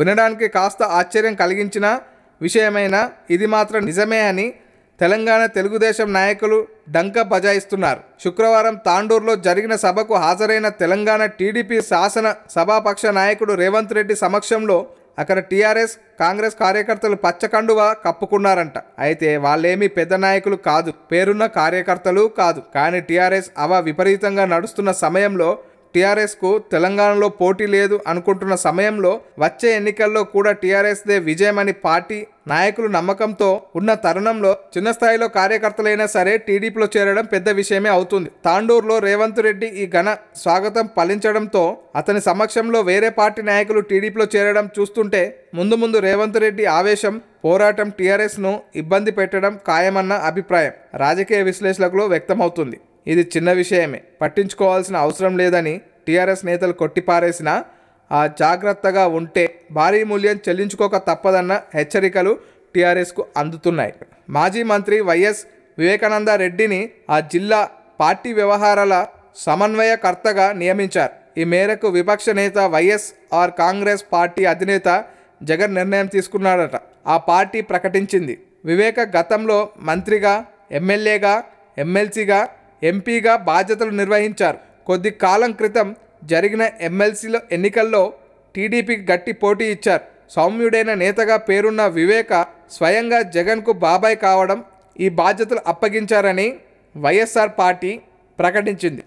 వినడానికి కాస్త ఆశ్చర్యం కలిగించిన విషయమైన ఇది మాత్రం నిజమే అని తెలంగాణ తెలుగుదేశం నాయకులు డంక బజాయిస్తున్నారు. శుక్రవారం తాండూరులో జరిగిన సభకు హాజరైన తెలంగాణ టీడీపీ శాసన సభాపక్ష నాయకుడు రేవంత్ రెడ్డి సమక్షంలో అక్కడ టీఆర్ఎస్ కాంగ్రెస్ కార్యకర్తలు పచ్చకండువ కప్పుకున్నారంట. అయితే వాళ్ళేమీ పెద్ద నాయకులు కాదు పేరున్న కార్యకర్తలు కాదు. కానీ టీఆర్ఎస్ అవ విపరీతంగా నడుస్తున్న సమయంలో టీఆర్ఎస్కు తెలంగాణలో పోటీ లేదు అనుకుంటున్న సమయంలో వచ్చే ఎన్నికల్లో కూడా టీఆర్ఎస్దే విజయమని పార్టీ నాయకులు నమ్మకంతో ఉన్న తరుణంలో చిన్న స్థాయిలో కార్యకర్తలైనా సరే టీడీపీలో చేరడం పెద్ద విషయమే అవుతుంది. తాండూరులో రేవంత్ రెడ్డి ఈ ఘన స్వాగతం ఫలించడంతో అతని సమక్షంలో వేరే పార్టీ నాయకులు టీడీపీలో చేరడం చూస్తుంటే ముందు ముందు రేవంత్ రెడ్డి ఆవేశం పోరాటం టీఆర్ఎస్ను ఇబ్బంది పెట్టడం ఖాయమన్న అభిప్రాయం రాజకీయ విశ్లేషకులు వ్యక్తమవుతుంది. ఇది చిన్న విషయమే. పట్టించుకోవాల్సిన అవసరం లేదని టీఆర్ఎస్ నేతలు కొట్టిపారేసిన ఆ జాగ్రత్తగా ఉంటే భారీ మూల్యం చెల్లించుకోక తప్పదన్న హెచ్చరికలు టీఆర్ఎస్కు అందుతున్నాయి. మాజీ మంత్రి వైఎస్ వివేకానంద రెడ్డిని ఆ జిల్లా పార్టీ వ్యవహారాల సమన్వయకర్తగా నియమించారు. ఈ మేరకు విపక్ష నేత వైఎస్ఆర్ కాంగ్రెస్ పార్టీ అధినేత జగన్ నిర్ణయం తీసుకున్నాడట. ఆ పార్టీ ప్రకటించింది. వివేక గతంలో మంత్రిగా ఎమ్మెల్యేగా ఎమ్మెల్సీగా ఎంపీగా బాధ్యతలు నిర్వహించారు. కొద్ది కాలం క్రితం జరిగిన ఎమ్మెల్సీల ఎన్నికల్లో టీడీపీకి గట్టి పోటీ ఇచ్చారు. సౌమ్యుడైన నేతగా పేరున్న వివేక స్వయంగా జగన్కు బాబాయ్ కావడం ఈ బాధ్యతలు అప్పగించారని వైఎస్ఆర్ పార్టీ ప్రకటించింది.